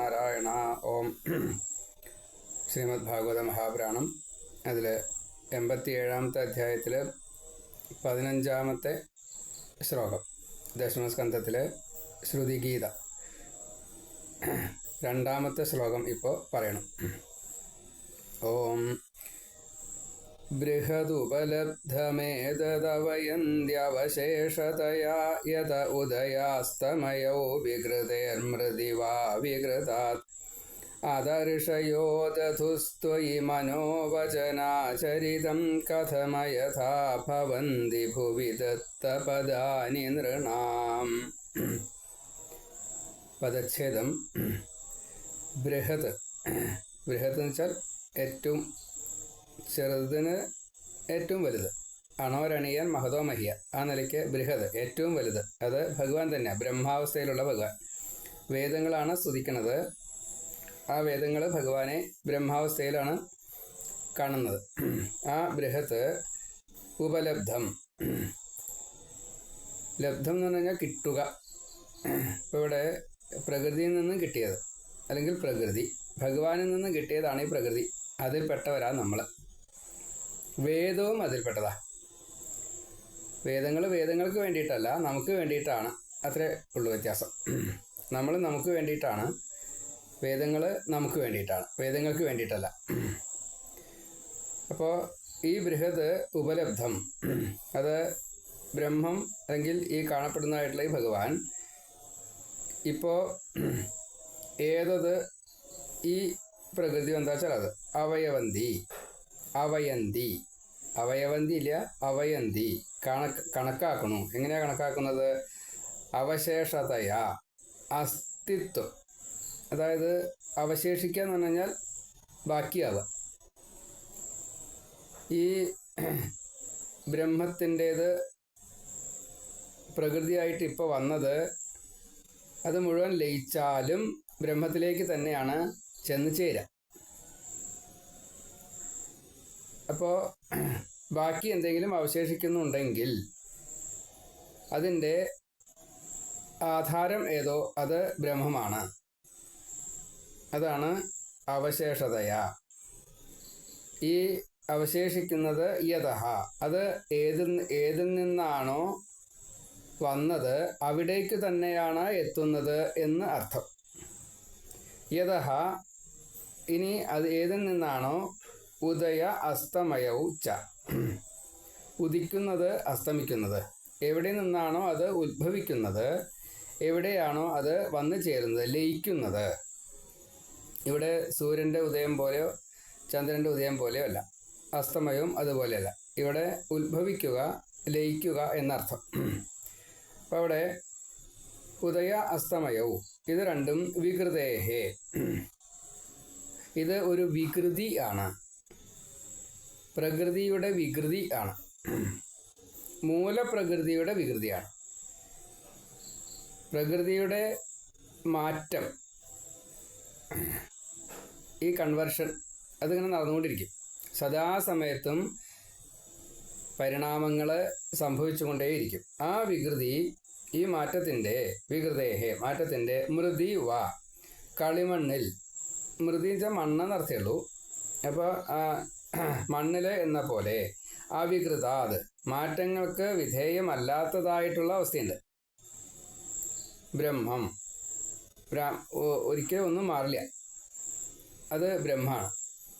നാരായണ ഓം ശ്രീമദ് ഭാഗവത മഹാപുരാണം. അതിൽ എൺപത്തി ഏഴാമത്തെ അധ്യായത്തിൽ പതിനഞ്ചാമത്തെ ശ്ലോകം. ദശമസ്കന്ധത്തിൽ ശ്രുതിഗീത. രണ്ടാമത്തെ ശ്ലോകം ഇപ്പോൾ പറയണം. ഓം बृहदुपलब्धमेतदवयन्त्यवशेषतया यत उदयास्तमयौ विकृतेर्मृदि वा विकृतात् अदर्शयो दधुस्त्वयि मनोवचनाचरितं कथमयथा भवन्ति भुवि दत्तपदानि नृणाम् പദച്ഛേദം ബൃഹത് ബൃഹത് എന്ന് വെച്ചാൽ ഏറ്റവും ചെറുതിന് ഏറ്റവും വലുത്. അണോരണിയൻ മഹതോ മഹിയ. ആ നിലയ്ക്ക് ബൃഹത് ഏറ്റവും വലുത്. അത് ഭഗവാൻ തന്നെ ബ്രഹ്മാവസ്ഥയിലുള്ള ഭഗവാൻ. വേദങ്ങളാണ് സ്തുതിക്കുന്നത്. ആ വേദങ്ങൾ ഭഗവാനെ ബ്രഹ്മാവസ്ഥയിലാണ് കാണുന്നത്. ആ ബൃഹത്ത് ഉപലബ്ധം. ലബ്ധം എന്ന് പറഞ്ഞു കഴിഞ്ഞാൽ കിട്ടുക. ഇപ്പോൾ ഇവിടെ പ്രകൃതിയിൽ നിന്നും കിട്ടിയത്. അല്ലെങ്കിൽ പ്രകൃതി. ഭഗവാനിൽ നിന്നും കിട്ടിയതാണ് ഈ പ്രകൃതി. അതിൽപ്പെട്ടവരാ നമ്മൾ വേദവും അതിൽപ്പെട്ടതാ വേദങ്ങൾ വേദങ്ങൾക്ക് വേണ്ടിയിട്ടല്ല നമുക്ക് വേണ്ടിയിട്ടാണ്. അത്രേ ഉള്ളൂ വ്യത്യാസം. നമ്മൾ നമുക്ക് വേണ്ടിയിട്ടാണ് വേദങ്ങൾ നമുക്ക് വേണ്ടിയിട്ടാണ്. വേദങ്ങൾക്ക് വേണ്ടിയിട്ടല്ല. അപ്പോൾ ഈ ബൃഹത് ഉപലബ്ധം അത് ബ്രഹ്മം അല്ലെങ്കിൽ ഈ കാണപ്പെടുന്നതായിട്ടുള്ള ഈ ഭഗവാൻ ഇപ്പോൾ ഏതത് ഈ പ്രകൃതി എന്താ വെച്ചാൽ അത്. അവയവന്തി അവയന്തി. അവയവന്തി ഇല്ല അവയന്തി. കണക്ക് കണക്കാക്കണു. എങ്ങനെയാണ് കണക്കാക്കുന്നത്? അവശേഷതയ. അസ്തിത്വം. അതായത് അവശേഷിക്കുക എന്ന് പറഞ്ഞു കഴിഞ്ഞാൽ ബാക്കിയാവുക. ഈ ബ്രഹ്മത്തിന്റേത് പ്രകൃതിയായിട്ട് ഇപ്പോൾ വന്നത് അത് മുഴുവൻ ലയിച്ചാലും ബ്രഹ്മത്തിലേക്ക് തന്നെയാണ് ചെന്ന് ചേരുക. അപ്പോൾ ബാക്കി എന്തെങ്കിലും അവശേഷിക്കുന്നുണ്ടെങ്കിൽ അതിന്റെ ആധാരം ഏതോ അത് ബ്രഹ്മമാണ്. അതാണ് അവശേഷതയ. ഈ അവശേഷിക്കുന്നത് യഥ അത് ഏതിൽ ഏതിൽ നിന്നാണോ വന്നത് അവിടേക്ക് തന്നെയാണ് എത്തുന്നത് എന്ന് അർത്ഥം. യഥ ഇനി അത് ഏതിൽ നിന്നാണോ? ഉദയ അസ്തമയവും ച. ഉദിക്കുന്നത് അസ്തമിക്കുന്നത്. എവിടെ നിന്നാണോ അത് ഉദ്ഭവിക്കുന്നത് എവിടെയാണോ അത് വന്നു ചേരുന്നത് ലയിക്കുന്നത്. ഇവിടെ സൂര്യന്റെ ഉദയം പോലെയോ ചന്ദ്രന്റെ ഉദയം പോലെയോ അല്ല. അസ്തമയവും അതുപോലെയല്ല ഇവിടെ ഉത്ഭവിക്കുക ലയിക്കുക എന്നർത്ഥം. അപ്പം അവിടെ ഉദയ അസ്തമയവും ഇത് രണ്ടും വികൃതേഹേ. ഇത് ഒരു വികൃതി ആണ്. പ്രകൃതിയുടെ വികൃതി ആണ്. മൂലപ്രകൃതിയുടെ വികൃതിയാണ്. പ്രകൃതിയുടെ മാറ്റം ഈ കൺവെർഷൻ അതിങ്ങനെ നടന്നുകൊണ്ടിരിക്കും. സദാസമയത്തും പരിണാമങ്ങൾ സംഭവിച്ചുകൊണ്ടേയിരിക്കും. ആ വികൃതി ഈ മാറ്റത്തിന്റെ വികൃതേഹെ മാറ്റത്തിന്റെ മൃതി വ കളിമണ്ണിൽ മൃതി വെച്ചാൽ മണ്ണെന്നർത്ഥേ ഉള്ളൂ. അപ്പോൾ മണ്ണിൽ എന്ന പോലെ അവികൃതാത്. മാറ്റങ്ങൾക്ക് വിധേയമല്ലാത്തതായിട്ടുള്ള അവസ്ഥയുണ്ട്. ബ്രഹ്മം. ഒരിക്കലും ഒന്നും മാറില്ല. അത് ബ്രഹ്മാണ്.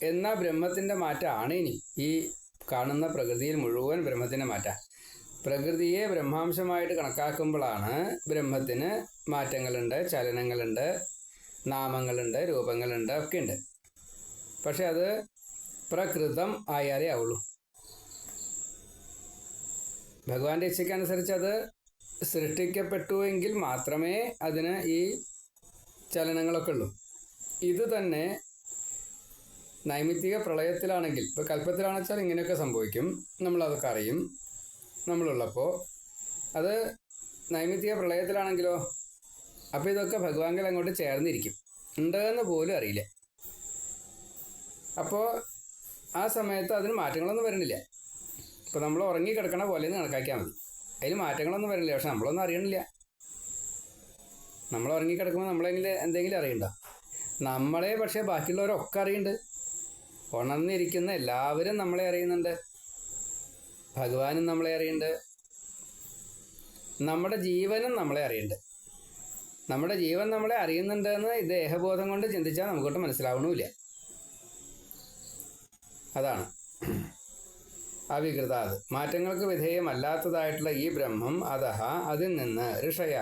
എന്ന ബ്രഹ്മത്തിന്റെ മാറ്റമാണ് ഇനി. ഈ കാണുന്ന പ്രകൃതിയിൽ മുഴുവൻ ബ്രഹ്മത്തിന്റെ മാറ്റം. പ്രകൃതിയെ ബ്രഹ്മാംശമായിട്ട് കണക്കാക്കുമ്പോഴാണ് ബ്രഹ്മത്തിന് മാറ്റങ്ങളുണ്ട് ചലനങ്ങളുണ്ട് നാമങ്ങളുണ്ട് രൂപങ്ങളുണ്ട് ഒക്കെ ഉണ്ട് പക്ഷെ അത് പ്രകൃതം ആയാലേ ആവുള്ളൂ. ഭഗവാന്റെ ഇച്ഛയ്ക്കനുസരിച്ച് അത് സൃഷ്ടിക്കപ്പെട്ടു എങ്കിൽ മാത്രമേ അതിന് ഈ ചലനങ്ങളൊക്കെ ഉള്ളൂ. ഇത് തന്നെ നൈമിത്തിക പ്രളയത്തിലാണെങ്കിൽ ഇപ്പോൾ കൽപ്പത്തിലാണെന്ന് ഇങ്ങനെയൊക്കെ സംഭവിക്കും. നമ്മളതൊക്കെ അറിയും. നമ്മളുള്ളപ്പോൾ അത് നൈമിത്തിക പ്രളയത്തിലാണെങ്കിലോ അപ്പോൾ ഇതൊക്കെ ഭഗവാൻകൾ അങ്ങോട്ട് ചേർന്നിരിക്കും. ഉണ്ടെന്ന് പോലും അറിയില്ല. അപ്പോൾ ആ സമയത്ത് അതിന് മാറ്റങ്ങളൊന്നും വരണില്ല ഇപ്പോൾ നമ്മൾ ഉറങ്ങി കിടക്കണ പോലെ കണക്കാക്കിയാൽ മതി. അതിൽ മാറ്റങ്ങളൊന്നും വരണില്ല പക്ഷെ നമ്മളൊന്നും അറിയണില്ല. നമ്മൾ ഉറങ്ങി കിടക്കുമ്പോൾ നമ്മളെങ്കിലും എന്തെങ്കിലും അറിയണ്ട? നമ്മളെ പക്ഷേ ബാക്കിയുള്ളവരൊക്കെ അറിയുന്നുണ്ട് ഉണർന്നിരിക്കുന്ന എല്ലാവരും നമ്മളെ അറിയുന്നുണ്ട്. ഭഗവാനും നമ്മളെ അറിയുന്നുണ്ട് നമ്മുടെ ജീവനും നമ്മളെ അറിയുന്നുണ്ട് നമ്മുടെ ജീവൻ നമ്മളെ അറിയുന്നുണ്ടെന്ന് ദേഹബോധം കൊണ്ട് ചിന്തിച്ചാൽ നമുക്കൊട്ട് മനസ്സിലാവണമില്ല അതാണ്. അവികൃതാത് മാറ്റങ്ങൾക്ക് വിധേയമല്ലാത്തതായിട്ടുള്ള ഈ ബ്രഹ്മം അതഹ അതിൽ നിന്ന് ഋഷയ.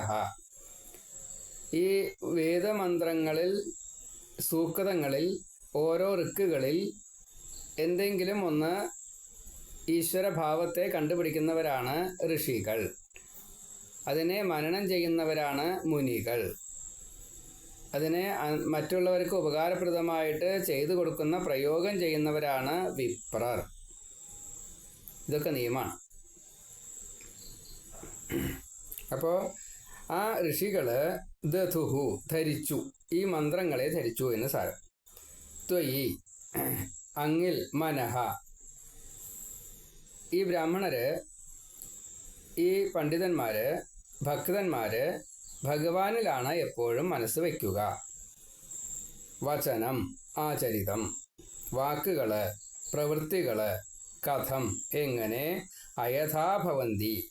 ഈ വേദമന്ത്രങ്ങളിൽ സൂക്തങ്ങളിൽ ഓരോ ഋക്കുകളിൽ എന്തെങ്കിലും ഒന്ന് ഈശ്വരഭാവത്തെ കണ്ടുപിടിക്കുന്നവരാണ് ഋഷികൾ. അതിനെ മനനം ചെയ്യുന്നവരാണ് മുനികൾ. അതിനെ മറ്റുള്ളവർക്ക് ഉപകാരപ്രദമായിട്ട് ചെയ്തു കൊടുക്കുന്ന പ്രയോഗം ചെയ്യുന്നവരാണ് വിപ്രർ. ഇതൊക്കെ നിയമമാണ് അപ്പോൾ ആ ഋഷികൾ ദധുഹു ധരിച്ചു. ഈ മന്ത്രങ്ങളെ ധരിച്ചു എന്ന് സാരം. ത്വയി അങ്ങിൽ മനഹ ഈ ബ്രാഹ്മണര് ഈ പണ്ഡിതന്മാര് ഭക്തന്മാര് ഭഗവാനിലാണ് എപ്പോഴും മനസ്സ് വയ്ക്കുക. വചനം ആചരിതം വാക്കുകൾ പ്രവൃത്തികൾ കഥം എങ്ങനെ അയഥാഭവന്തി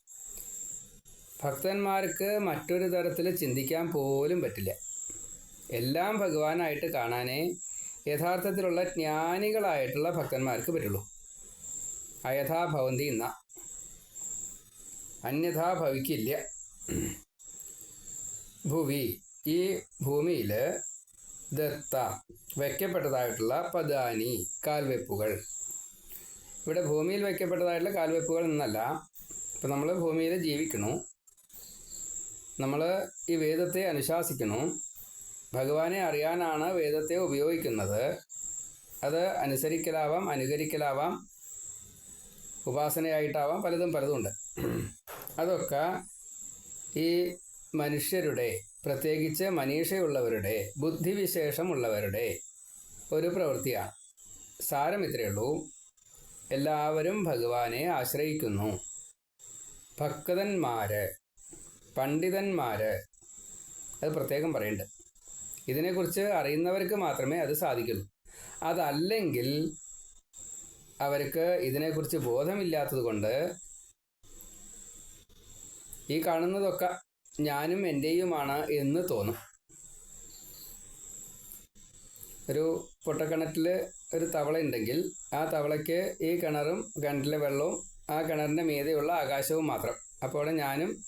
ഭക്തന്മാർക്ക് മറ്റൊരു തരത്തിൽ ചിന്തിക്കാൻ പോലും പറ്റില്ല. എല്ലാം ഭഗവാനായിട്ട് കാണാനേ യഥാർത്ഥത്തിലുള്ള ജ്ഞാനികളായിട്ടുള്ള ഭക്തന്മാർക്ക് പറ്റുള്ളൂ. അയഥാഭവന്തി എന്ന അന്യഥാ ഭവിക്കില്ല. ഭൂവി. ഈ ഭൂമിയിൽ ദത്ത വയ്ക്കപ്പെട്ടതായിട്ടുള്ള പദാനി കാൽവെപ്പുകൾ. ഇവിടെ ഭൂമിയിൽ വയ്ക്കപ്പെട്ടതായിട്ടുള്ള കാൽവെപ്പുകൾ എന്നല്ല. ഇപ്പം നമ്മൾ ഭൂമിയിൽ ജീവിക്കണു നമ്മൾ ഈ വേദത്തെ അനുശാസിക്കണു ഭഗവാനെ അറിയാനാണ് വേദത്തെ ഉപയോഗിക്കുന്നത്. അത് അനുസരിക്കലാവാം അനുകരിക്കലാവാം ഉപാസനയായിട്ടാവാം പലതും പലതുമുണ്ട് അതൊക്കെ ഈ മനുഷ്യരുടെ പ്രത്യേകിച്ച് മനീഷയുള്ളവരുടെ ബുദ്ധിവിശേഷമുള്ളവരുടെ ഒരു പ്രവൃത്തിയാണ്. സാരം എല്ലാവരും ഭഗവാനെ ആശ്രയിക്കുന്നു. ഭക്തന്മാര് പണ്ഡിതന്മാര് അത് പ്രത്യേകം പറയുന്നുണ്ട് ഇതിനെക്കുറിച്ച് അറിയുന്നവർക്ക് മാത്രമേ അത് സാധിക്കുള്ളൂ. അതല്ലെങ്കിൽ അവർക്ക് ഇതിനെക്കുറിച്ച് ബോധമില്ലാത്തത് കൊണ്ട് ഈ കാണുന്നതൊക്കെ ഞാനും എന്റെയുമാണ് എന്ന് തോന്നും. ഒരു പൊട്ടക്കിണറ്റിൽ ഒരു തവള ഉണ്ടെങ്കിൽ ആ തവളയ്ക്ക് ഈ കിണറും കിണറ്റിലെ വെള്ളവും ആ കിണറിന്റെ മീതെയുള്ള ആകാശവും മാത്രം. അപ്പോൾ ഞാനും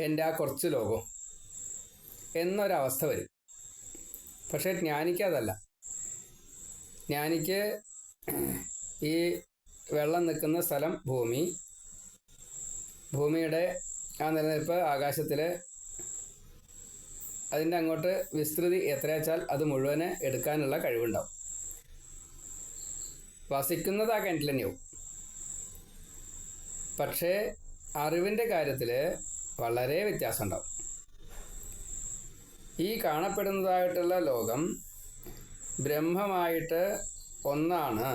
എന്റെ ആ കുറച്ച് ലോകവും എന്നൊരവസ്ഥ വരും. പക്ഷേ ജ്ഞാനിക്ക് അതല്ല. ജ്ഞാനിക്ക് ഈ വെള്ളം നിൽക്കുന്ന സ്ഥലം ഭൂമി. ഭൂമിയുടെ ആ നിലനിൽപ്പ് ആകാശത്തിൽ അതിന്റെ അങ്ങോട്ട് വിസ്തൃതി എത്രയാച്ചാൽ അത് മുഴുവൻ എടുക്കാനുള്ള കഴിവുണ്ടാവും. വസിക്കുന്നത് ആ കിണറ്റിൽ തന്നെയാവും. പക്ഷേ അറിവിന്റെ കാര്യത്തിൽ വളരെ വ്യത്യാസം ഉണ്ടാവും ഈ കാണപ്പെടുന്നതായിട്ടുള്ള ലോകം ബ്രഹ്മമായിട്ട് ഒന്നാണ്.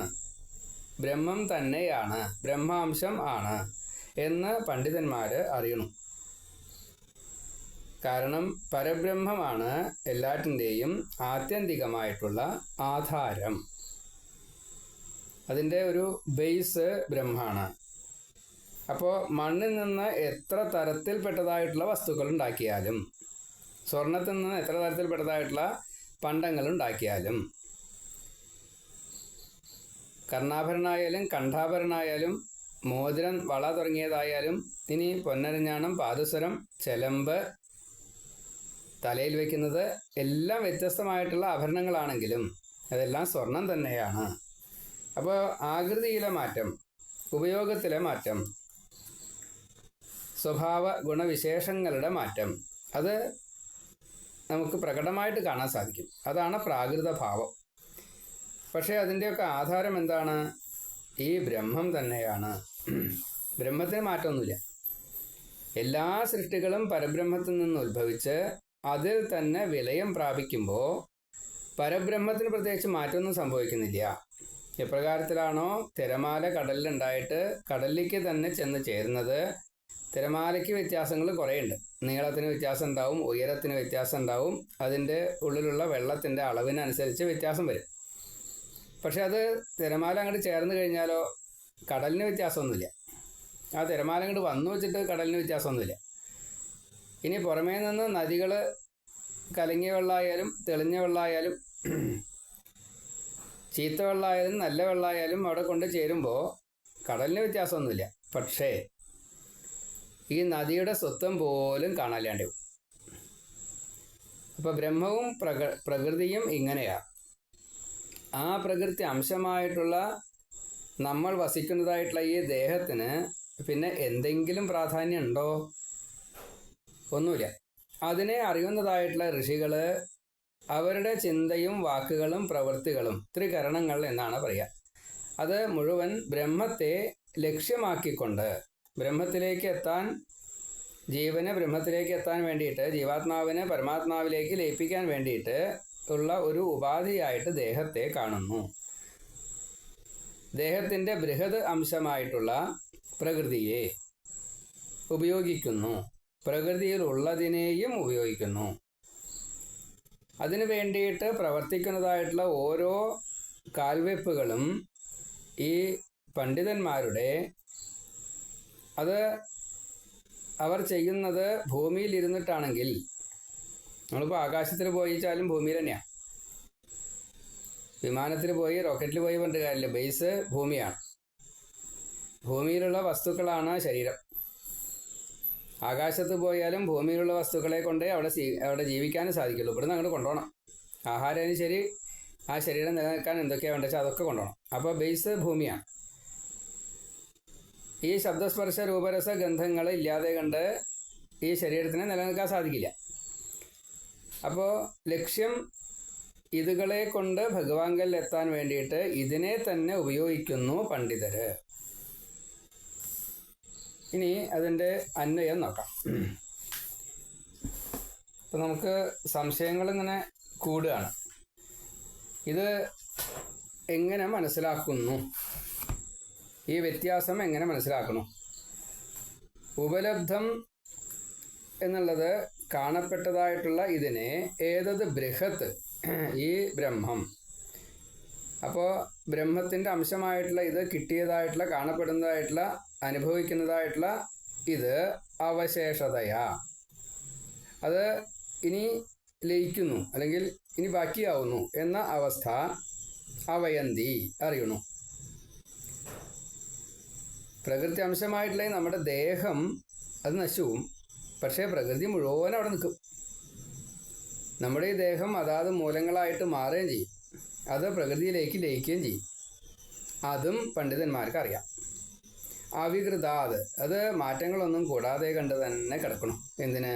ബ്രഹ്മം തന്നെയാണ്. ബ്രഹ്മാംശം ആണ് എന്ന് പണ്ഡിതന്മാർ അറിയണം. കാരണം പരബ്രഹ്മമാണ് എല്ലാറ്റിന്റെയും ആത്യന്തികമായിട്ടുള്ള ആധാരം. അതിന്റെ ഒരു ബേസ് ബ്രഹ്മാണ് അപ്പോൾ മണ്ണിൽ നിന്ന് എത്ര തരത്തിൽപ്പെട്ടതായിട്ടുള്ള വസ്തുക്കൾ ഉണ്ടാക്കിയാലും സ്വർണത്തിൽ നിന്ന് എത്ര തരത്തിൽപ്പെട്ടതായിട്ടുള്ള പണ്ടങ്ങൾ ഉണ്ടാക്കിയാലും കർണാഭരണമായാലും കണ്ഠാഭരണമായാലും മോതിരം വള തുടങ്ങിയതായാലും ഇനി പൊന്നരഞ്ഞാണം പാദസരം ചെലമ്പ് തലയിൽ വയ്ക്കുന്നത് എല്ലാം വ്യത്യസ്തമായിട്ടുള്ള ആഭരണങ്ങളാണെങ്കിലും അതെല്ലാം സ്വർണം തന്നെയാണ്. അപ്പോൾ ആകൃതിയിലെ മാറ്റം ഉപയോഗത്തിലെ മാറ്റം സ്വഭാവ ഗുണവിശേഷങ്ങളുടെ മാറ്റം അത് നമുക്ക് പ്രകടമായിട്ട് കാണാൻ സാധിക്കും. അതാണ് പ്രാകൃത ഭാവം. പക്ഷേ അതിന്റെയൊക്കെ ആധാരം എന്താണ്? ഈ ബ്രഹ്മം തന്നെയാണ്. ബ്രഹ്മത്തിന് മാറ്റമൊന്നുമില്ല. എല്ലാ സൃഷ്ടികളും പരബ്രഹ്മത്തിൽ നിന്ന് ഉത്ഭവിച്ച് അതിൽ തന്നെ വിലയം പ്രാപിക്കുമ്പോൾ പരബ്രഹ്മത്തിന് പ്രത്യേകിച്ച് മാറ്റമൊന്നും സംഭവിക്കുന്നില്ല. എപ്രകാരത്തിലാണോ തിരമാല കടലിലുണ്ടായിട്ട് കടലിലേക്ക് തന്നെ ചെന്ന് ചേരുന്നത്? തിരമാലയ്ക്ക് വ്യത്യാസങ്ങൾ കുറേയുണ്ട്. നീളത്തിന് വ്യത്യാസം ഉണ്ടാവും ഉയരത്തിന് വ്യത്യാസം ഉണ്ടാവും അതിന്റെ ഉള്ളിലുള്ള വെള്ളത്തിന്റെ അളവിനനുസരിച്ച് വ്യത്യാസം വരും. പക്ഷെ അത് തിരമാല അങ്ങോട്ട് ചേർന്ന് കഴിഞ്ഞാലോ കടലിന് വ്യത്യാസമൊന്നുമില്ല. ആ തിരമാല അങ്ങോട്ട് വന്നു വെച്ചിട്ട് കടലിന് വ്യത്യാസമൊന്നുമില്ല. ഇനി പുറമേ നിന്ന് നദികൾ കലങ്ങിയ വെള്ളമായാലും തെളിഞ്ഞ വെള്ളമായാലും ചീത്ത വെള്ളമായാലും നല്ല വെള്ളമായാലും അവിടെ കൊണ്ട് ചേരുമ്പോൾ കടലിന് വ്യത്യാസമൊന്നുമില്ല. പക്ഷേ ഈ നദിയുടെ സ്വത്വം പോലും കാണാല്ലാണ്ട് അപ്പോൾ ബ്രഹ്മവും പ്രക പ്രകൃതിയും ഇങ്ങനെയാണ് ആ പ്രകൃതി അംശമായിട്ടുള്ള നമ്മൾ വസിക്കുന്നതായിട്ടുള്ള ഈ ദേഹത്തിന് പിന്നെ എന്തെങ്കിലും പ്രാധാന്യം ഉണ്ടോ? ഒന്നുമില്ല. അതിനെ അറിയുന്നതായിട്ടുള്ള ഋഷികൾ അവരുടെ ചിന്തയും വാക്കുകളും പ്രവൃത്തികളും ത്രികരണങ്ങൾ എന്നാണ് പറയുക അത് മുഴുവൻ ബ്രഹ്മത്തെ ലക്ഷ്യമാക്കിക്കൊണ്ട് ബ്രഹ്മത്തിലേക്ക് എത്താൻ ജീവനെ ബ്രഹ്മത്തിലേക്ക് എത്താൻ വേണ്ടിയിട്ട് ജീവാത്മാവിനെ പരമാത്മാവിലേക്ക് ലയിപ്പിക്കാൻ വേണ്ടിയിട്ട് ഉള്ള ഒരു ഉപാധിയായിട്ട് ദേഹത്തെ കാണുന്നു. ദേഹത്തിന്റെ ബൃഹത് അംശമായിട്ടുള്ള പ്രകൃതിയെ ഉപയോഗിക്കുന്നു. പ്രകൃതിയിലുള്ളതിനെയും ഉപയോഗിക്കുന്നു. അതിനു വേണ്ടിയിട്ട് പ്രവർത്തിക്കുന്നതായിട്ടുള്ള ഓരോ കാൽവെപ്പുകളും ഈ പണ്ഡിതന്മാരുടെ അത് അവർ ചെയ്യുന്നത് ഭൂമിയിൽ ഇരുന്നിട്ടാണെങ്കിൽ നമ്മളിപ്പോൾ ആകാശത്തിൽ പോയിച്ചാലും ഭൂമിയിൽ തന്നെയാണ് വിമാനത്തിൽ പോയി റോക്കറ്റിൽ പോയി പണ്ട് കാര്യമില്ല ബേസ് ഭൂമിയാണ്. ഭൂമിയിലുള്ള വസ്തുക്കളാണ് ശരീരം. ആകാശത്ത് പോയാലും ഭൂമിയിലുള്ള വസ്തുക്കളെ കൊണ്ടേ അവിടെ അവിടെ ജീവിക്കാനും സാധിക്കുള്ളൂ. ഇവിടുന്ന് അങ്ങോട്ട് കൊണ്ടുപോകണം ആഹാരത്തിന് ശരി ആ ശരീരം നിലനിൽക്കാൻ എന്തൊക്കെയാണ് വേണ്ടത് അതൊക്കെ കൊണ്ടുപോകണം അപ്പോൾ ബേസ് ഭൂമിയാണ്. ഈ ശബ്ദസ്പർശ രൂപരസ ഗന്ധങ്ങൾ ഇല്ലാതെ കണ്ട് ഈ ശരീരത്തിന് നിലനിൽക്കാൻ സാധിക്കില്ല. അപ്പോൾ ലക്ഷ്യം ഇതുകളെ കൊണ്ട് ഭഗവാങ്കൽ എത്താൻ വേണ്ടിയിട്ട് ഇതിനെ തന്നെ ഉപയോഗിക്കുന്നു പണ്ഡിതര്. ഇനി അതിന്റെ അന്വയം നോക്കാം. ഇപ്പം നമുക്ക് സംശയങ്ങൾ ഇങ്ങനെ കൂടുകയാണ്. ഇത് എങ്ങനെ മനസ്സിലാക്കുന്നു? ഈ വ്യത്യാസം എങ്ങനെ മനസ്സിലാക്കണം? ഉപലബ്ധം എന്നുള്ളത് കാണപ്പെട്ടതായിട്ടുള്ള ഇതിനെ ഏതത് ബൃഹത്ത്? ഈ ബ്രഹ്മം. അപ്പോൾ ബ്രഹ്മത്തിന്റെ അംശമായിട്ടുള്ള ഇത് കിട്ടിയതായിട്ടുള്ള കാണപ്പെടുന്നതായിട്ടുള്ള അനുഭവിക്കുന്നതായിട്ടുള്ള ഇത് അവശേഷതയാ. അത് ഇനി ലയിക്കുന്നു അല്ലെങ്കിൽ ഇനി ബാക്കിയാവുന്നു എന്ന അവസ്ഥ അവയന്തി അറിയണു പ്രകൃതി അംശമായിട്ടുള്ള നമ്മുടെ ദേഹം അത് നശിവും പക്ഷേ പ്രകൃതി മുഴുവൻ അവിടെ നിൽക്കും. നമ്മുടെ ഈ ദേഹം അതാത് മൂലങ്ങളായിട്ട് മാറുകയും ചെയ്യും. അത് പ്രകൃതിയിലേക്ക് ലയിക്കുകയും ചെയ്യും. അതും പണ്ഡിതന്മാർക്ക് അറിയാം അവികൃതാത്. അത് മാറ്റങ്ങളൊന്നും കൂടാതെ കണ്ട് തന്നെ കിടക്കണം. എന്തിന്?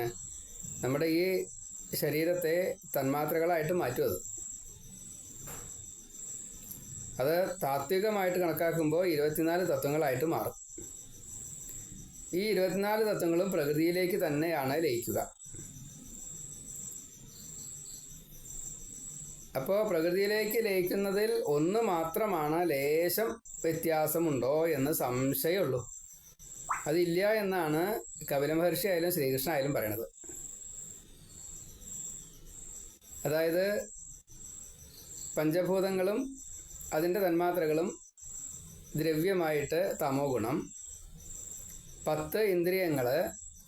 നമ്മുടെ ഈ ശരീരത്തെ തന്മാത്രകളായിട്ട് മാറ്റും അത്. അത് താത്വികമായിട്ട് കണക്കാക്കുമ്പോൾ ഇരുപത്തിനാല് തത്വങ്ങളായിട്ട് മാറും. ഈ ഇരുപത്തിനാല് തത്വങ്ങളും പ്രകൃതിയിലേക്ക് തന്നെയാണ് ലയിക്കുക. അപ്പോൾ പ്രകൃതിയിലേക്ക് ലയിക്കുന്നതിൽ ഒന്ന് മാത്രമാണ് ലേശം വ്യത്യാസമുണ്ടോ എന്ന് സംശയമുള്ളൂ. അതില്ല എന്നാണ് കപില മഹർഷി ആയാലും ശ്രീകൃഷ്ണ ആയാലും പറയണത്. അതായത് പഞ്ചഭൂതങ്ങളും അതിന്റെ തന്മാത്രകളും ദ്രവ്യമായിട്ട് തമോ ഗുണം. പത്ത് ഇന്ദ്രിയങ്ങൾ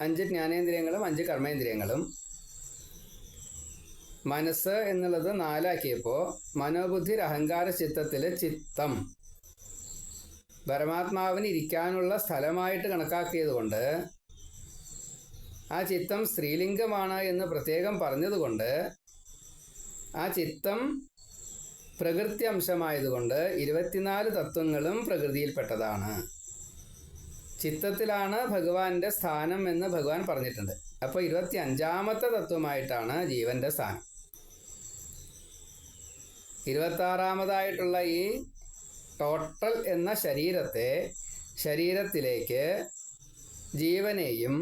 അഞ്ച് ജ്ഞാനേന്ദ്രിയങ്ങളും അഞ്ച് കർമ്മേന്ദ്രിയങ്ങളും മനസ്സ് എന്നുള്ളത് നാലാക്കിയപ്പോ മനോബുദ്ധി അഹങ്കാര ചിത്തത്തിലെ ചിത്തം. പരമാത്മാവിന് ഇരിക്കാനുള്ള സ്ഥലമായിട്ട് കണക്കാക്കിയതുകൊണ്ട് ആ ചിത്തം സ്ത്രീലിംഗമാണ് എന്ന് പ്രത്യേകം പറഞ്ഞതുകൊണ്ട് ആ ചിത്തം പ്രകൃതി അംശമായതുകൊണ്ട് ഇരുപത്തിനാല് തത്വങ്ങളും പ്രകൃതിയിൽപ്പെട്ടതാണ്. ചിത്തത്തിലാണ് ഭഗവാന്റെ സ്ഥാനം എന്ന് ഭഗവാൻ പറഞ്ഞിട്ടുണ്ട്. അപ്പോൾ ഇരുപത്തി അഞ്ചാമത്തെ തത്വമായിട്ടാണ് ജീവന്റെ സ്ഥാനം. ഇരുപത്താറാമതായിട്ടുള്ള ഈ ടോട്ടൽ എന്ന ശരീരത്തെ ശരീരത്തിലേക്ക് ജീവനെയും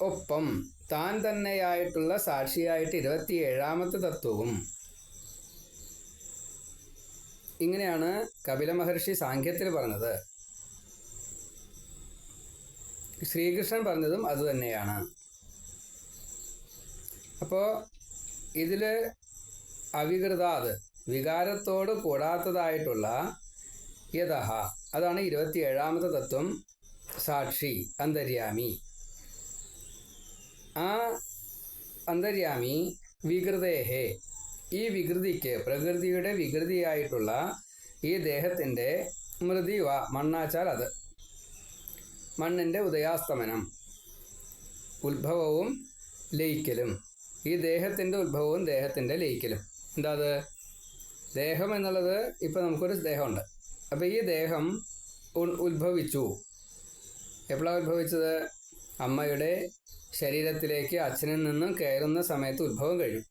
ഒപ്പം താൻ തന്നെയായിട്ടുള്ള സാക്ഷിയായിട്ട് ഇരുപത്തിയേഴാമത്തെ തത്വവും. ഇങ്ങനെയാണ് കപില മഹർഷി സാഖ്യത്തിൽ പറഞ്ഞത്. ശ്രീകൃഷ്ണൻ പറഞ്ഞതും അതുതന്നെയാണ് അപ്പോൾ ഇതിൽ അവികൃതാത് വികാരത്തോട് കൂടാത്തതായിട്ടുള്ള യഥഹ. അതാണ് ഇരുപത്തിയേഴാമത്തെ തത്വം. സാക്ഷി അന്തര്യാമി. ആ അന്തര്യാമി വികൃതേഹേ. ഈ വികൃതിക്ക് പ്രകൃതിയുടെ വികൃതിയായിട്ടുള്ള ഈ ദേഹത്തിന്റെ മൃതിവ മണ്ണാച്ചാൽ അത്. മണ്ണിന്റെ ഉദയാസ്തമനം. ഉത്ഭവവും ലയിക്കലും. ഈ ദേഹത്തിന്റെ ഉത്ഭവവും ദേഹത്തിന്റെ ലയിക്കലും. എന്താ അത്? ദേഹം എന്നുള്ളത് ഇപ്പം നമുക്കൊരു ദേഹമുണ്ട്. അപ്പോൾ ഈ ദേഹം ഉത്ഭവിച്ചു. എപ്പോഴാണ് ഉത്ഭവിച്ചത്? അമ്മയുടെ ശരീരത്തിലേക്ക് അച്ഛനിൽ നിന്നും കയറുന്ന സമയത്ത് ഉത്ഭവം കഴിയും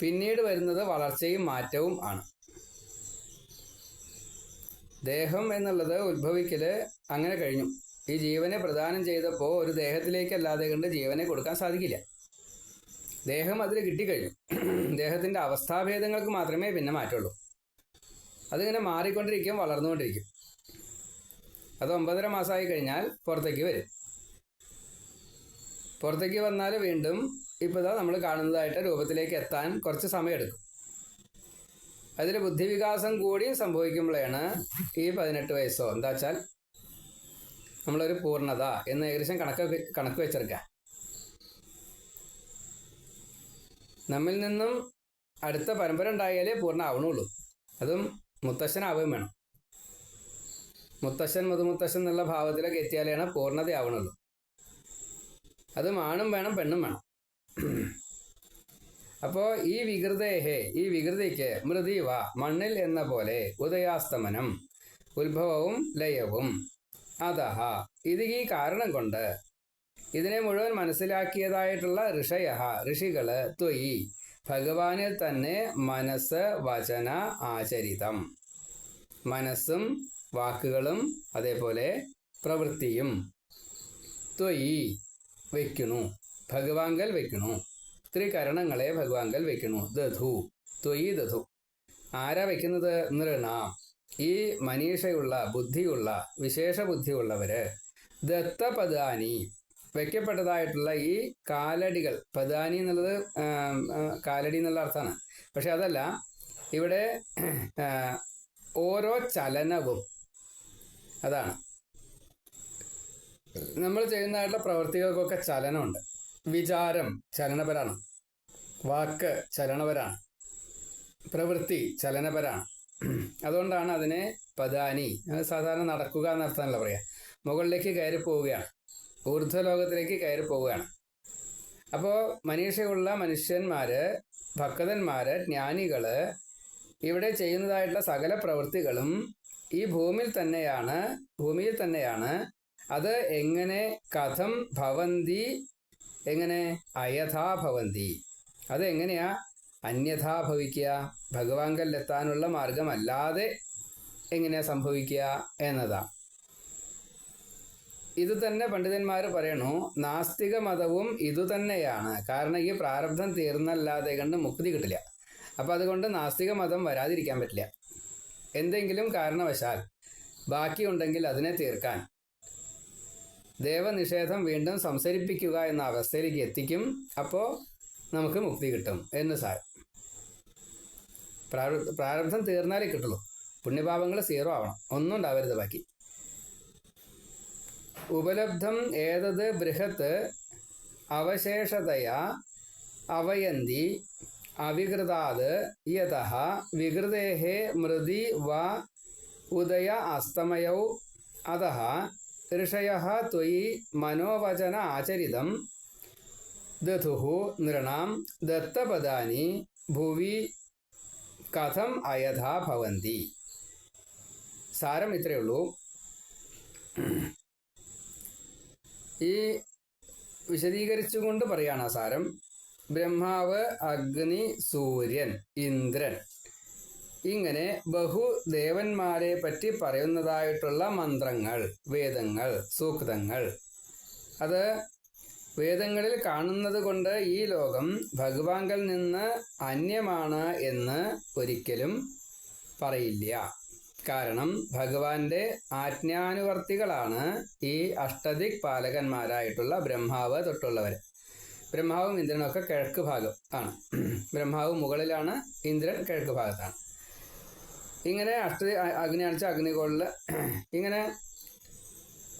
പിന്നീട് വരുന്നത് വളർച്ചയും മാറ്റവും ആണ്. ദേഹം എന്നുള്ളത് ഉത്ഭവിക്കൽ അങ്ങനെ കഴിഞ്ഞു. ഈ ജീവനെ പ്രദാനം ചെയ്തപ്പോൾ ഒരു ദേഹത്തിലേക്കല്ലാതെ കണ്ട് ജീവനെ കൊടുക്കാൻ സാധിക്കില്ല. ദേഹം അതിൽ കിട്ടിക്കഴിഞ്ഞു. ദേഹത്തിന്റെ അവസ്ഥാഭേദങ്ങൾക്ക് മാത്രമേ പിന്നെ മാറ്റുള്ളൂ. അതിങ്ങനെ മാറിക്കൊണ്ടിരിക്കും വളർന്നുകൊണ്ടിരിക്കും. അത് ഒമ്പതര മാസമായി കഴിഞ്ഞാൽ പുറത്തേക്ക് വരും. പുറത്തേക്ക് വന്നാൽ വീണ്ടും ഇപ്പോൾ ഇതാ നമ്മൾ കാണുന്നതായിട്ട് രൂപത്തിലേക്ക് എത്താൻ കുറച്ച് സമയമെടുക്കും. അതിൽ ബുദ്ധിവികാസം കൂടി സംഭവിക്കുമ്പോഴാണ് ഈ പതിനെട്ട് വയസ്സോ എന്താ വെച്ചാൽ നമ്മളൊരു പൂർണത എന്ന് ഏകദേശം കണക്ക് കണക്ക് വെച്ചെടുക്കുക. നമ്മിൽ നിന്നും അടുത്ത പരമ്പര ഉണ്ടായാലേ പൂർണ ആവണുള്ളൂ അതും മുത്തശ്ശനാവുകയും വേണം. മുത്തശ്ശൻ മുതുമുത്തശ്ശൻ എന്നുള്ള ഭാവത്തിലൊക്കെ എത്തിയാലാണ് പൂർണതയാവണുള്ളൂ. അത് ആണും വേണം പെണ്ണും വേണം. അപ്പോൾ ഈ വികൃതേഹേ ഈ വികൃതിക്ക് മൃതിവ മണ്ണിൽ എന്ന പോലെ ഉദയാസ്തമനം ഉത്ഭവവും ലയവും അതഹ ഇത് ഈ കാരണം കൊണ്ട് ഇതിനെ മുഴുവൻ മനസ്സിലാക്കിയതായിട്ടുള്ള ഋഷയ ഋഷികൾ ത്വയി ഭഗവാനിൽ തന്നെ മനസ്സ് വചന ആചരിതം. മനസ്സും വാക്കുകളും അതേപോലെ പ്രവൃത്തിയും ത്വയി വയ്ക്കുന്നു. ഭഗവാങ്കൽ വയ്ക്കുന്നു. ത്രികരണങ്ങളെ ഭഗവാങ്കൽ വയ്ക്കുന്നു. ദധു ത്വയി ദധു. ആരാ വയ്ക്കുന്നത്? നൃണ. ഈ മനീഷയുള്ള ബുദ്ധിയുള്ള വിശേഷ ബുദ്ധിയുള്ളവര് ദത്തപദാനി വയ്ക്കപ്പെട്ടതായിട്ടുള്ള ഈ കാലടികൾ പദാനി എന്നുള്ളത് കാലടി എന്നുള്ള അർത്ഥമാണ്. പക്ഷെ അതല്ല ഇവിടെ ഓരോ ചലനവും അതാണ്. നമ്മൾ ചെയ്യുന്നതായിട്ടുള്ള പ്രവൃത്തികൾക്കൊക്കെ ചലനമുണ്ട്. വിചാരം ചലനപരാണ്. വാക്ക് ചലനപരാണ്. പ്രവൃത്തി ചലനപരാണ്. അതുകൊണ്ടാണ് അതിനെ പദാനി സാധാരണ നടക്കുക എന്നർത്ഥമല്ല പറയാം. മുകളിലേക്ക് കയറി പോവുകയാണ് ഊർധ്വലോകത്തിലേക്ക് കയറി പോവുകയാണ്. അപ്പോൾ മനീഷയുള്ള മനുഷ്യന്മാര് ഭക്തന്മാര് ജ്ഞാനികൾ ഇവിടെ ചെയ്യുന്നതായിട്ടുള്ള സകല പ്രവൃത്തികളും ഈ ഭൂമിയിൽ തന്നെയാണ് ഭൂമിയിൽ തന്നെയാണ്. അത് എങ്ങനെ കഥം ഭവന്തി എങ്ങനെ അയഥാ ഭവന്തി? അത് എങ്ങനെയാ അന്യഥാ ഭവിക്കുക? ഭഗവാങ്കലിലെത്താനുള്ള മാർഗമല്ലാതെ എങ്ങനെയാ സംഭവിക്കുക എന്നതാ. ഇത് തന്നെ പണ്ഡിതന്മാർ പറയണു നാസ്തിക മതവും ഇതുതന്നെയാണ് കാരണം ഈ പ്രാരബ്ധം തീർന്നല്ലാതെ കണ്ട് മുക്തി കിട്ടില്ല. അപ്പം അതുകൊണ്ട് നാസ്തിക മതം വരാതിരിക്കാൻ പറ്റില്ല. എന്തെങ്കിലും കാരണവശാൽ ബാക്കിയുണ്ടെങ്കിൽ അതിനെ തീർക്കാൻ. ദേവനിഷേധം വീണ്ടും സംസരിപ്പിക്കുക എന്ന അവസ്ഥയിലേക്ക് എത്തിക്കും അപ്പോൾ നമുക്ക് മുക്തി കിട്ടും എന്ന് സാർ പ്രാരബ്ധം തീർന്നാലേ കിട്ടുള്ളൂ. പുണ്യപാപങ്ങൾ സീറോ ആവണം. ഒന്നും ഉണ്ടാവരുത് ബാക്കി. ഉപലബ്ധം ഏതത് ബൃഹത്ത് അവശേഷതയാ അവയന്തി അവികൃതാത് യത വികൃതേ മൃതി വ ഉദയ അസ്തമയൗ അത ഋഷയ ത്വയി മനോവചന ആചരിതം ദധു നൃണാം ദത്തപദാനി ഭുവി കഥം അയഥാ ഭവന്തി. സാരം ഇത്രയേ ഉള്ളൂ. ഈ വിശദീകരിച്ചുകൊണ്ട് പറയാണ് ആ സാരം. ബ്രഹ്മാവ് അഗ്നി സൂര്യൻ ഇന്ദ്രൻ. ഇങ്ങനെ ബഹുദേവന്മാരെ പറ്റി പറയുന്നതായിട്ടുള്ള മന്ത്രങ്ങൾ വേദങ്ങൾ സൂക്തങ്ങൾ. അത് വേദങ്ങളിൽ കാണുന്നത് കൊണ്ട് ഈ ലോകം ഭഗവാങ്കൽ നിന്ന് അന്യമാണ് എന്ന് ഒരിക്കലും പറയില്ല. കാരണം ഭഗവാന്റെ ആജ്ഞാനുവർത്തികളാണ് ഈ അഷ്ടദിക് പാലകന്മാരായിട്ടുള്ള ബ്രഹ്മാവ് തൊട്ടുള്ളവർ ബ്രഹ്മാവും ഇന്ദ്രനും ഒക്കെ കിഴക്ക് ഭാഗം ആണ്. ബ്രഹ്മാവ് മുകളിലാണ് ഇന്ദ്രൻ കിഴക്ക് ഭാഗത്താണ്. ഇങ്ങനെ അഷ്ട അണിച്ച അഗ്നികോളിൽ ഇങ്ങനെ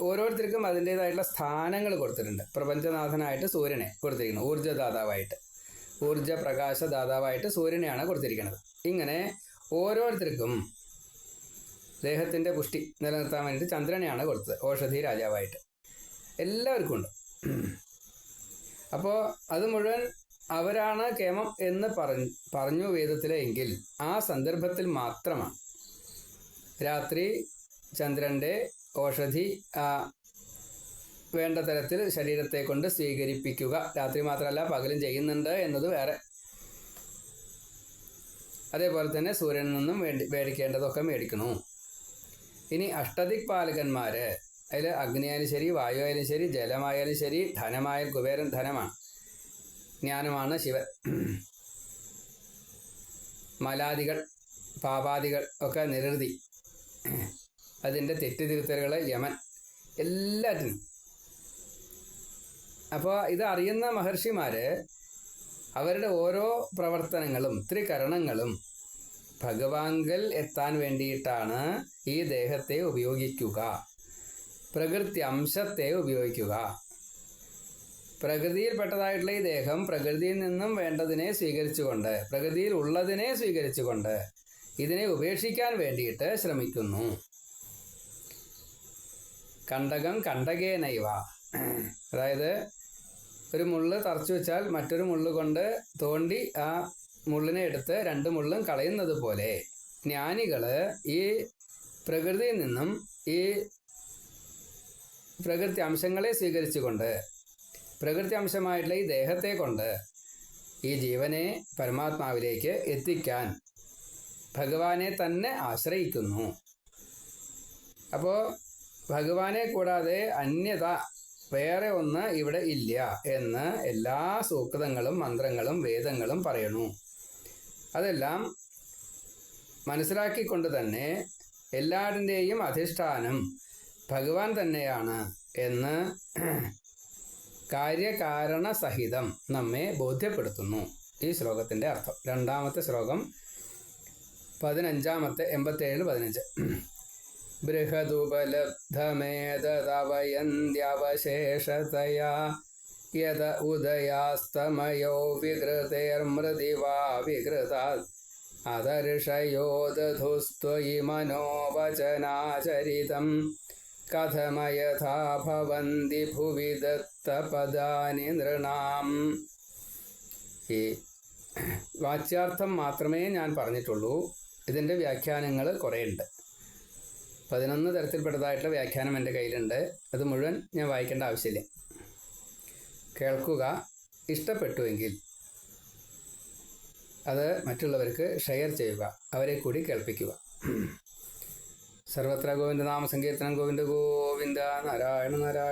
ഓരോരുത്തർക്കും അതിന്റെതായിട്ടുള്ള സ്ഥാനങ്ങൾ കൊടുത്തിട്ടുണ്ട്. പ്രപഞ്ചനാഥനായിട്ട് സൂര്യനെ കൊടുത്തിരിക്കുന്നു ഊർജദാതാവായിട്ട് ഊർജ പ്രകാശദാതാവായിട്ട് സൂര്യനെയാണ് കൊടുത്തിരിക്കുന്നത്. ഇങ്ങനെ ഓരോരുത്തർക്കും ദേഹത്തിന്റെ പുഷ്ടി നിലനിർത്താൻ വേണ്ടിയിട്ട് ചന്ദ്രനെയാണ് കൊടുത്തത് ഔഷധി രാജാവായിട്ട്. എല്ലാവർക്കും ഉണ്ട്. അപ്പോൾ അത് മുഴുവൻ അവരാണ് കേമം എന്ന് പറഞ്ഞു പറഞ്ഞു വേദത്തിലെ എങ്കിൽ ആ സന്ദർഭത്തിൽ മാത്രമാണ് രാത്രി ചന്ദ്രന്റെ ഔഷധി വേണ്ട തരത്തിൽ ശരീരത്തെ കൊണ്ട് സ്വീകരിപ്പിക്കുക. രാത്രി മാത്രമല്ല പകലും ചെയ്യുന്നുണ്ട് എന്നത് വേറെ. അതേപോലെ തന്നെ സൂര്യനിൽ നിന്നും വേണ്ടി മേടിക്കേണ്ടതൊക്കെ മേടിക്കണു ഇനി അഷ്ടദിക് പാലകന്മാര്. അതിൽ അഗ്നിയായാലും ശരി വായു ആയാലും ശരി ജലമായാലും ശരി ധനമായ കുബേരൻ ധനമാണ്. ജ്ഞാനമാണ് ശിവൻ. മലാദികൾ പാപാദികൾ ഒക്കെ നിരൃതി അതിന്റെ തെറ്റുതിരുത്തലുകൾ യമൻ. എല്ലാറ്റിനും. അപ്പോൾ ഇത് അറിയുന്ന മഹർഷിമാര് അവരുടെ ഓരോ പ്രവർത്തനങ്ങളും ത്രികരണങ്ങളും ഭഗവാങ്കൽ എത്താൻ വേണ്ടിയിട്ടാണ് ഈ ദേഹത്തെ ഉപയോഗിക്കുക. പ്രകൃതി അംശത്തെ ഉപയോഗിക്കുക. പ്രകൃതിയിൽപ്പെട്ടതായിട്ടുള്ള ഈ ദേഹം പ്രകൃതിയിൽ നിന്നും വേണ്ടതിനെ സ്വീകരിച്ചുകൊണ്ട് പ്രകൃതിയിൽ ഉള്ളതിനെ സ്വീകരിച്ചുകൊണ്ട് ഇതിനെ ഉപേക്ഷിക്കാൻ വേണ്ടിയിട്ട് ശ്രമിക്കുന്നു. കണ്ടകം കണ്ടകേനൈവ. അതായത് ഒരു മുള്ള് തറച്ചു വെച്ചാൽ മറ്റൊരു മുള്ള് കൊണ്ട് തോണ്ടി ആ മുള്ളിനെ എടുത്ത് രണ്ട് മുള്ളും കളയുന്നത് പോലെ ജ്ഞാനികൾ ഈ പ്രകൃതിയിൽ നിന്നും ഈ പ്രകൃതി അംശങ്ങളെ സ്വീകരിച്ചുകൊണ്ട് പ്രകൃതി അംശമായിട്ടുള്ള ഈ ദേഹത്തെ കൊണ്ട് ഈ ജീവനെ പരമാത്മാവിലേക്ക് എത്തിക്കാൻ ഭഗവാനെ തന്നെ ആശ്രയിക്കുന്നു. അപ്പോൾ ഭഗവാനെ കൂടാതെ അന്യത വേറെ ഒന്ന് ഇവിടെ ഇല്ല എന്ന് എല്ലാ സൂക്തങ്ങളും മന്ത്രങ്ങളും വേദങ്ങളും പറയണു. അതെല്ലാം മനസ്സിലാക്കിക്കൊണ്ട് തന്നെ എല്ലാവരുടെയും അധിഷ്ഠാനം ഭഗവാൻ തന്നെയാണ് എന്ന് കാര്യകാരണ സഹിതം നമ്മെ ബോധ്യപ്പെടുത്തുന്നു. ഈ ശ്ലോകത്തിന്റെ അർത്ഥം. രണ്ടാമത്തെ ശ്ലോകം പതിനഞ്ചാമത്തെ എൺപത്തേഴ് പതിനഞ്ച്. ബൃഹദുപലബ്ധമേതവയന്ത്യവശേഷതയാ യത ഉദയാസ്തമയോ വികൃതേർമൃതി വാ വികൃതാത് അതർഷയോ ദധുസ്ത്വയി മനോവചനാചരിതം കഥമയഥാ ഭവന്തി ഭുവി ദത്തപദാനി നൃണാം ഈ വാച്യാർത്ഥം മാത്രമേ ഞാൻ പറഞ്ഞിട്ടുള്ളൂ. ഇതിന്റെ വ്യാഖ്യാനങ്ങൾ കുറേ ഉണ്ട് പതിനൊന്ന് തരത്തിൽപ്പെട്ടതായിട്ടുള്ള വ്യാഖ്യാനം എന്റെ കയ്യിലുണ്ട്. അത് മുഴുവൻ ഞാൻ വായിക്കേണ്ട ആവശ്യമില്ല. കേൾക്കുക ഇഷ്ടപ്പെട്ടുവെങ്കിൽ അത് മറ്റുള്ളവർക്ക് ഷെയർ ചെയ്യുക അവരെ കൂടി കേൾപ്പിക്കുക. സർവത്ര ഗോവിന്ദ നാമ സങ്കീർത്തനം ഗോവിന്ദ ഗോവിന്ദ നാരായണ നാരായണ